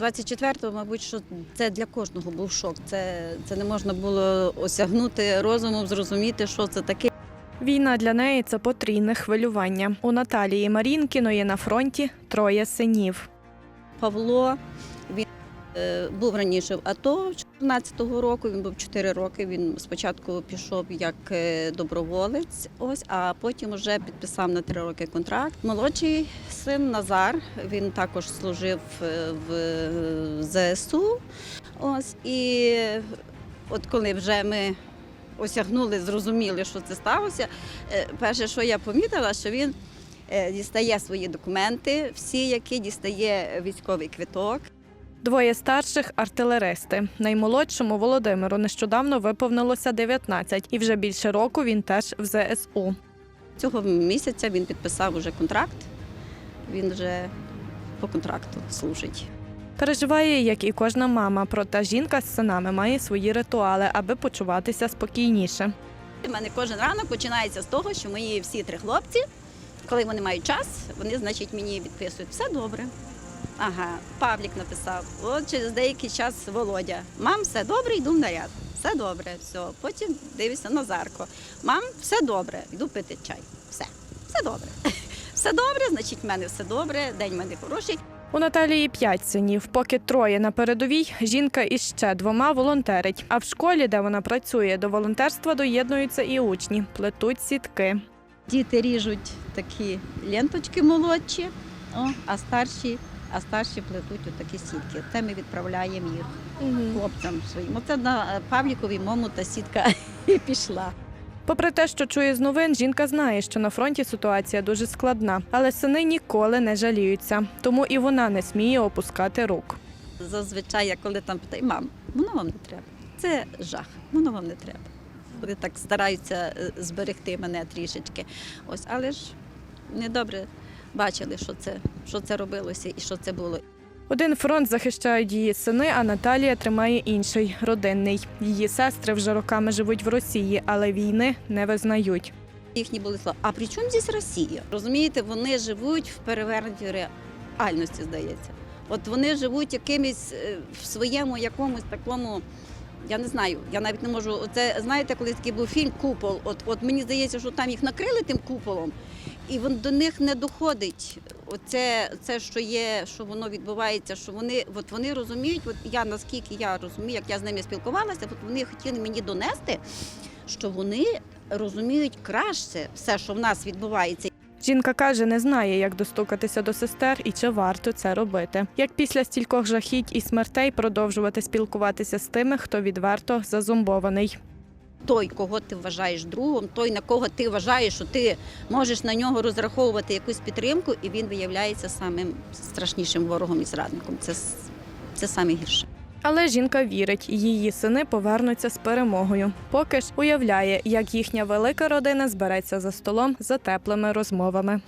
24-го, мабуть, що це для кожного був шок. Це, це не можна було осягнути розумом, зрозуміти, що це таке. Війна для неї це потрійне хвилювання. У Наталії Марінкіної на фронті троє синів. Павло він був раніше в АТО 14-го року. Він був 4 роки. Він спочатку пішов як е, доброволець, ось, а потім вже підписав на 3 роки контракт. Молодший син Назар. Він також служив е, в ЗСУ. Ось і от коли вже ми осягнули, зрозуміли, що це сталося. е, Перше, що я помітила, що він е, дістає свої документи, всі, які дістає військовий квиток. Двоє старших артилеристи. Наймолодшому Володимиру нещодавно виповнилося 19, і вже більше року він теж в ЗСУ. Цього місяця він підписав уже контракт. Він вже по контракту служить. Переживає, як і кожна мама, проте жінка з синами має свої ритуали, аби почуватися спокійніше. У мене кожен ранок починається з того, що мої всі три хлопці, коли вони мають час, вони, значить, мені відписують все добре. Ага, Павлік написав. От через деякий час Володя. Мам, все добре, йду в наряд. Все добре, все. Потім дивишся Назарко. Мам, все добре, йду пити чай. Все, все добре. Все добре, значить, в мене все добре, день в мене хороший. У Наталії п'ять синів. Поки троє на передовій, жінка із ще двома волонтерить. А в школі, де вона працює, до волонтерства доєднуються і учні, плетуть сітки. Діти ріжуть такі ленточки молодші, о, а старші, а старші плетуть отакі сітки. Це ми відправляємо їх хлопцям своїм. Оце на Павліковій мому та сітка і пішла. Попри те, що чує з новин, жінка знає, що на фронті ситуація дуже складна, але сини ніколи не жаліються, тому і вона не сміє опускати рук. Зазвичай, я коли там питаю, мам, воно вам не треба. Це жах, воно вам не треба. Вони так стараються е, зберегти мене трішечки. Ось, але ж недобре бачили, що це, що це робилося і що це було. Один фронт захищають її сини, а Наталія тримає інший родинний. Її сестри вже роками живуть в Росії, але війни не визнають. Їхні були слова. А при чому здесь Росія? Розумієте, вони живуть в перевернутій реальності, здається. От вони живуть якимось е, в своєму якомусь такому. Я не знаю, я навіть не можу. Оце знаєте, коли такий був фільм Купол. От, от мені здається, що там їх накрили тим куполом, і до них не доходить. Оце це, що є, що воно відбувається, що вони от вони розуміють. От я наскільки я розумію, як я з ними спілкувалася, от вони хотіли мені донести, що вони розуміють краще все, що в нас відбувається. Жінка каже, не знає, як достукатися до сестер і чи варто це робити. Як після стількох жахіть і смертей продовжувати спілкуватися з тими, хто відверто зазомбований. Той, кого ти вважаєш другом, той, на кого ти вважаєш, що ти можеш на нього розраховувати якусь підтримку, і він виявляється самим страшнішим ворогом і зрадником. Це, це саме гірше. Але жінка вірить, її сини повернуться з перемогою. Поки ж уявляє, як їхня велика родина збереться за столом за теплими розмовами.